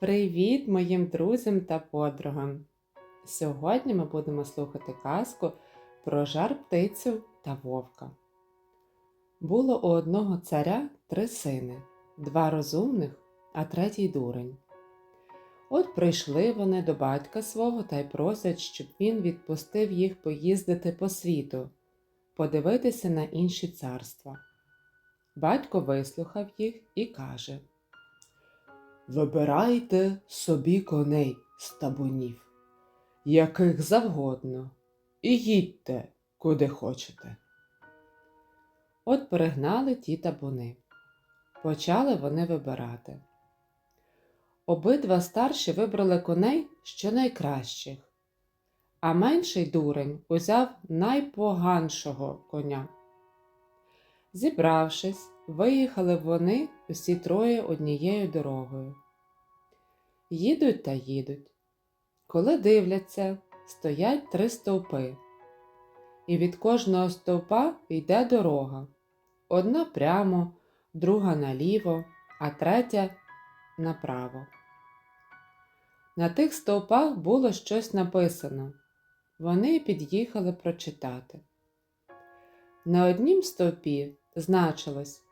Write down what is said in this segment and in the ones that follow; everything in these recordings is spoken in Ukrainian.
Привіт моїм друзям та подругам! Сьогодні ми будемо слухати казку про жар птицю та вовка. Було у одного царя три сини, два розумних, а третій дурень. От прийшли вони до батька свого та й просять, щоб він відпустив їх поїздити по світу, подивитися на інші царства. Батько вислухав їх і каже Вибирайте собі коней з табунів, яких завгодно, і їдьте, куди хочете. От перегнали ті табуни. Почали вони вибирати. Обидва старші вибрали коней що найкращих, а менший дурень узяв найпоганшого коня. Зібравшись, виїхали вони усі троє однією дорогою. Їдуть та їдуть. Коли дивляться, стоять три стовпи, і від кожного стовпа йде дорога. Одна прямо, друга наліво, а третя направо. На тих стовпах було щось написано. Вони під'їхали прочитати. На однім стовпі значилось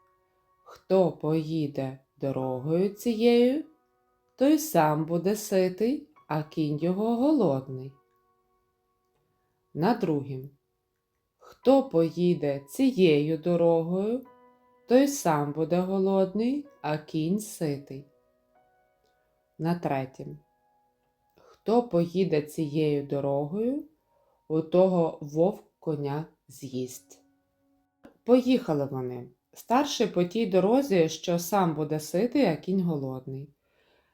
Хто поїде дорогою цією, той сам буде ситий, а кінь його голодний. На другім Хто поїде цією дорогою, той сам буде голодний, а кінь ситий. На третім Хто поїде цією дорогою, у того вовк коня з'їсть. Поїхали вони. Старший по тій дорозі, що сам буде ситий, а кінь голодний.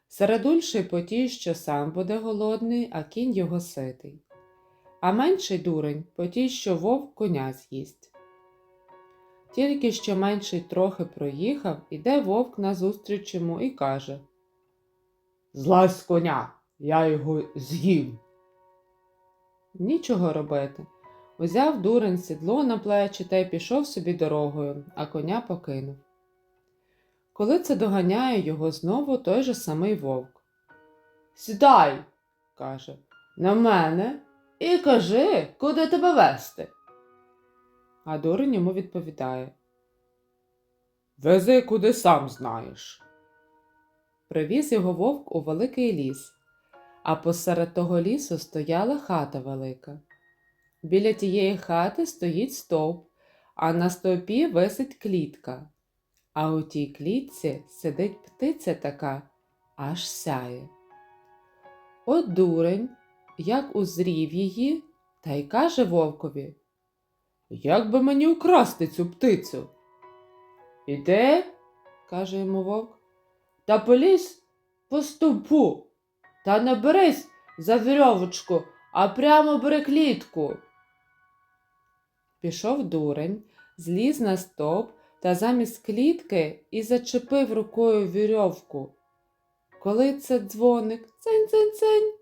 Середульший по тій, що сам буде голодний, а кінь його ситий. А менший дурень по тій, що вовк коня з'їсть. Тільки що менший трохи проїхав, іде вовк назустріч йому і каже Злазь коня, я його з'їм. Нічого робити. Узяв дурень сідло на плечі та й пішов собі дорогою, а коня покинув. Коли це доганяє його знову той же самий вовк. Сідай, каже, на мене і кажи, куди тебе вести. А дурень йому відповідає Вези, куди сам знаєш. Привіз його вовк у великий ліс, а посеред того лісу стояла хата велика. Біля тієї хати стоїть стовп, а на стовпі висить клітка. А у тій клітці сидить птиця така, аж сяє. От дурень, як узрів її, та й каже вовкові Як би мені украсти цю птицю? Іди, каже йому вовк, та полізь по стовпу, та не берись за вірьовочку, а прямо бери клітку. Пішов дурень, зліз на стовп та замість клітки і зачепив рукою вірьовку. Коли це дзвоник цень-цень-цень,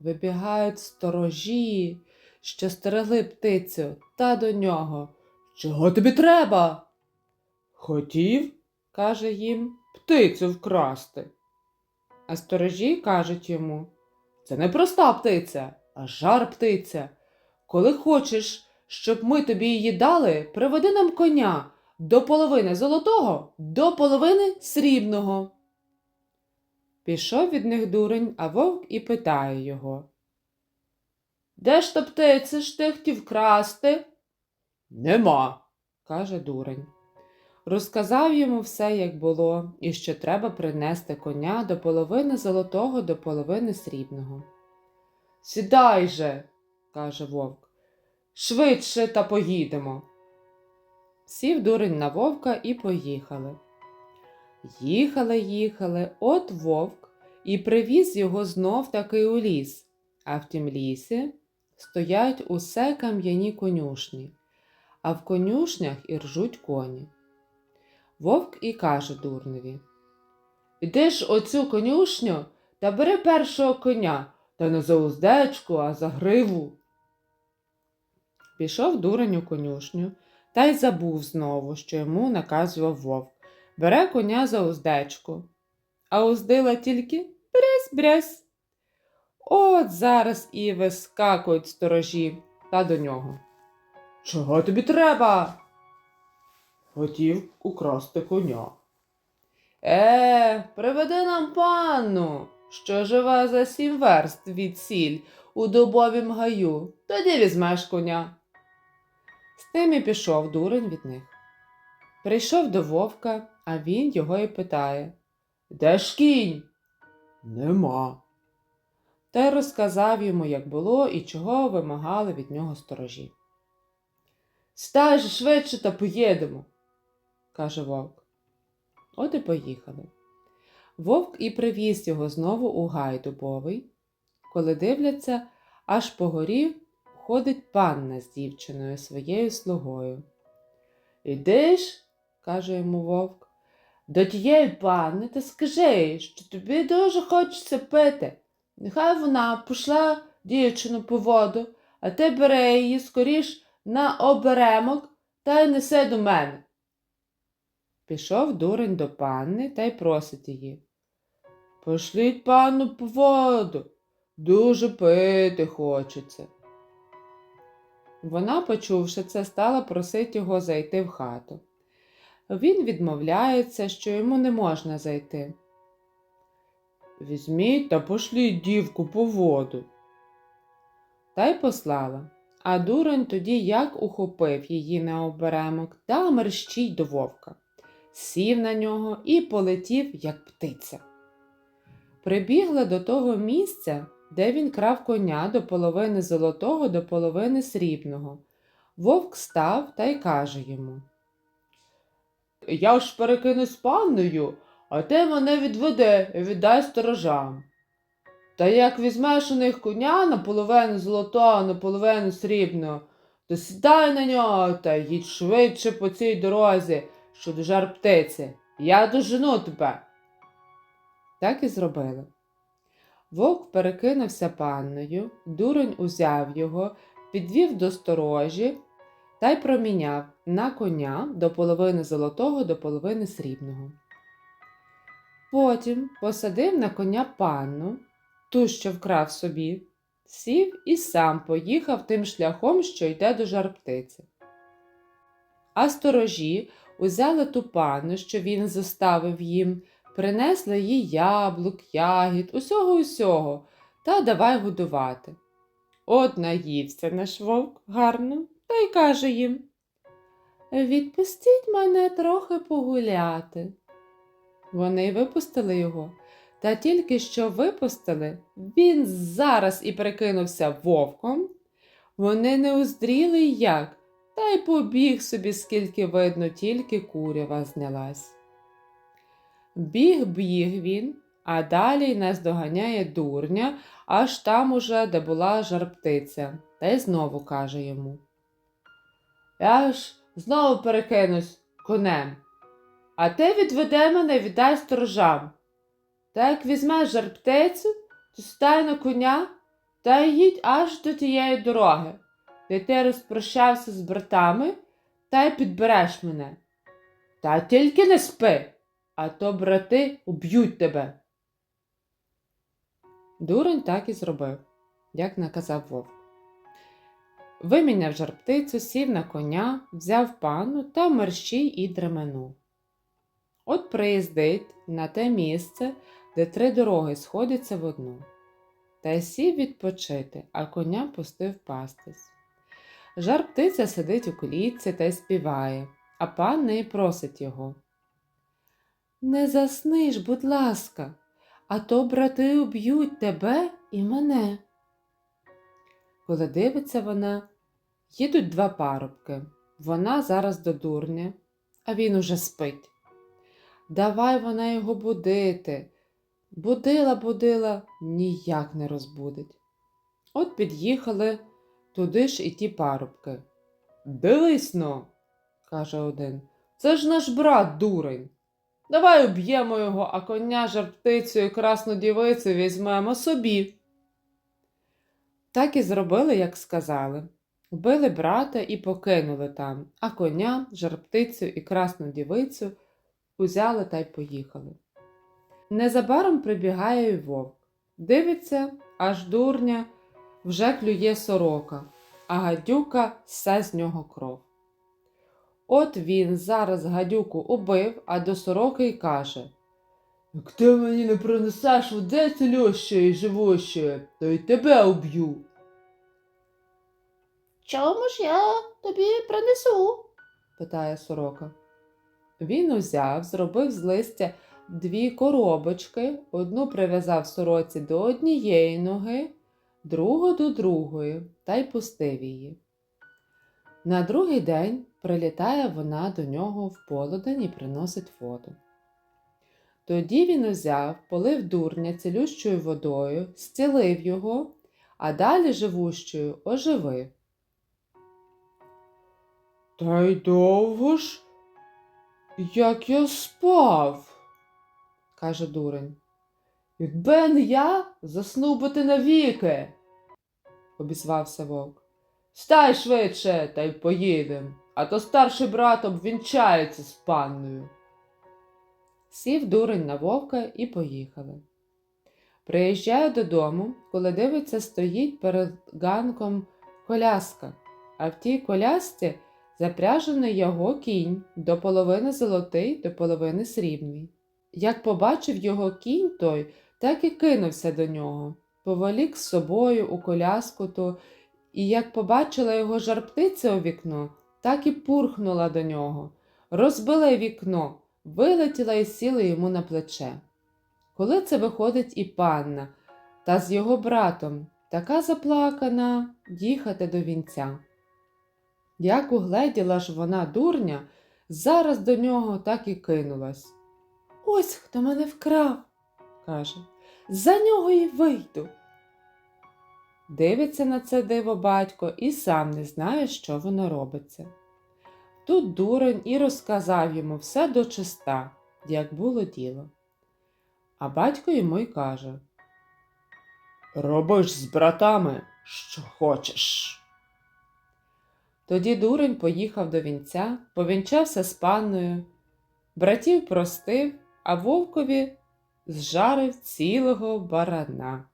вибігають сторожі, що стерегли птицю, та до нього. Чого тобі треба? Хотів, каже їм, птицю вкрасти. А сторожі кажуть йому це не проста птиця, а жар птиця. Коли хочеш щоб ми тобі її дали, приведи нам коня до половини золотого, до половини срібного. Пішов від них дурень, а вовк і питає його. Де ж та птиця ж ти хотів красти? Нема, каже дурень. Розказав йому все, як було, і що треба принести коня до половини золотого, до половини срібного. Сідай же, каже вовк. Швидше та поїдемо. Сів дурень на вовка і поїхали. Їхали, їхали, от вовк і привіз його знов таки у ліс, а в тім лісі стоять усе кам'яні конюшні, а в конюшнях і ржуть коні. Вовк і каже дурневі ж оцю конюшню та бери першого коня, та не за уздечку, а за гриву. Пішов дурень у конюшню та й забув знову, що йому наказував вовк. Бере коня за уздечку, а уздила тільки брязь, брязь. От зараз і вискакують сторожі та до нього. Чого тобі треба? Хотів украсти коня. Е, приведи нам панну, що живе за сім верст від сіль у дубовім гаю, тоді візьмеш коня. Тим і пішов дурень від них. Прийшов до вовка, а він його і питає Де ж кінь? Нема. Та й розказав йому, як було і чого вимагали від нього сторожі. Стай же швидше та поїдемо, каже вовк. От і поїхали. Вовк і привіз його знову у гай дубовий. Коли дивляться, аж по горі ходить панна з дівчиною своєю слугою. Ідиш, каже йому вовк, до тієї панни та скажи, що тобі дуже хочеться пити. Нехай вона пішла дівчину по воду, а ти бери її скоріш на оберемок та й неси до мене. Пішов дурень до панни та й просить її. Пошліть панну по воду, дуже пити хочеться. Вона, почувши це, стала просити його зайти в хату. Він відмовляється, що йому не можна зайти. Візьміть та пошліть дівку по воду. Та й послала. А дурень тоді як ухопив її на оберемок та мерщій до вовка, сів на нього і полетів, як птиця. Прибігла до того місця, де він крав коня до половини золотого до половини срібного. Вовк став та й каже йому Я ж перекинусь панною, а ти мене відведи і віддай сторожам. Та як візьмеш у них коня наполовину золотого, наполовину срібного, то сідай на нього та їдь швидше по цій дорозі, що до жар птиці. Я дожену тебе. Так і зробили. Вовк перекинувся панною, дурень узяв його, підвів до сторожі та й проміняв на коня до половини золотого до половини срібного. Потім посадив на коня панну, ту, що вкрав собі, сів і сам поїхав тим шляхом, що йде до жарптиці. А сторожі узяли ту панну, що він зоставив їм, принесли їй яблук, ягід, усього усього, та давай годувати. От наївся наш вовк гарно, та й каже їм Відпустіть мене трохи погуляти. Вони випустили його, та тільки що випустили, він зараз і прикинувся вовком. Вони не уздріли як, та й побіг собі, скільки видно, тільки курява знялась. Біг біг він, а далі наздоганяє дурня, аж там уже, де була жарптиця, та й знову каже йому. Я ж знову перекинусь конем, а ти відведе мене віддай сторожам. Та як візьмеш жарптицю, то стай на коня та їдь аж до тієї дороги, де ти розпрощався з братами та й підбереш мене. Та тільки не спи, а то брати уб'ють тебе. Дурень так і зробив, як наказав вовк. Виміняв жарптицю, сів на коня, взяв панну та мерщій і дременув. От приїздить на те місце, де три дороги сходяться в одну. Та й сів відпочити, а коня пустив пастись. Жар птиця сидить у клітці та й співає, а пан неї просить його. Не засни ж, будь ласка, а то брати уб'ють тебе і мене. Коли дивиться вона, їдуть два парубки. Вона зараз до дурня, а він уже спить. Давай вона його будити. Будила, будила, ніяк не розбудить. От під'їхали туди ж і ті парубки. Дивись но, каже один. Це ж наш брат дурень. Давай уб'ємо його, а коня жарптицю і красну дівицю візьмемо собі. Так і зробили, як сказали. Вбили брата і покинули там, а коня, жарптицю і красну дівицю узяли та й поїхали. Незабаром прибігає й вовк. Дивиться, аж дурня вже клює сорока, а гадюка все з нього кров. От він зараз гадюку убив, а до сороки й каже Як ти мені не принесеш води цілющої і живущої, то й тебе уб'ю. Чому ж я тобі принесу? питає сорока. Він узяв, зробив з листя дві коробочки, одну прив'язав сороці до однієї ноги, другу до другої, та й пустив її. На другий день прилітає вона до нього в полудень і приносить воду. Тоді він узяв, полив дурня цілющою водою, зцілив його, а далі живущою оживив. Та й довго ж, як я спав, каже дурень. Якби не я, заснув би ти навіки, обізвався вовк. Стай швидше та й поїдем, а то старший брат обвінчається з панною. Сів дурень на вовка і поїхали. Приїжджає додому, коли дивиться, стоїть перед ганком коляска, а в тій колясці запряжений його кінь до половини золотий, до половини срібний. Як побачив його кінь той, так і кинувся до нього, поволік з собою у коляску ту, і як побачила його жарптиця у вікно, так і пурхнула до нього, розбила вікно, вилетіла і сіла йому на плече. Коли це виходить і панна, та з його братом, така заплакана, їхати до вінця. Як угледіла ж вона дурня, зараз до нього так і кинулась. Ось хто мене вкрав, каже, за нього й вийду. Дивиться на це диво батько і сам не знає, що воно робиться. Тут дурень і розказав йому все до чиста, як було діло. А батько йому й каже Робиш з братами, що хочеш. Тоді дурень поїхав до вінця, повінчався з панною, братів простив, а вовкові зжарив цілого барана.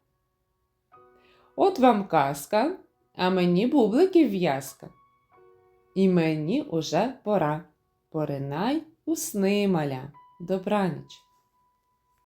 От вам казка, а мені бубликів в'язка. І мені уже пора. Поринай у сни маля. Добраніч.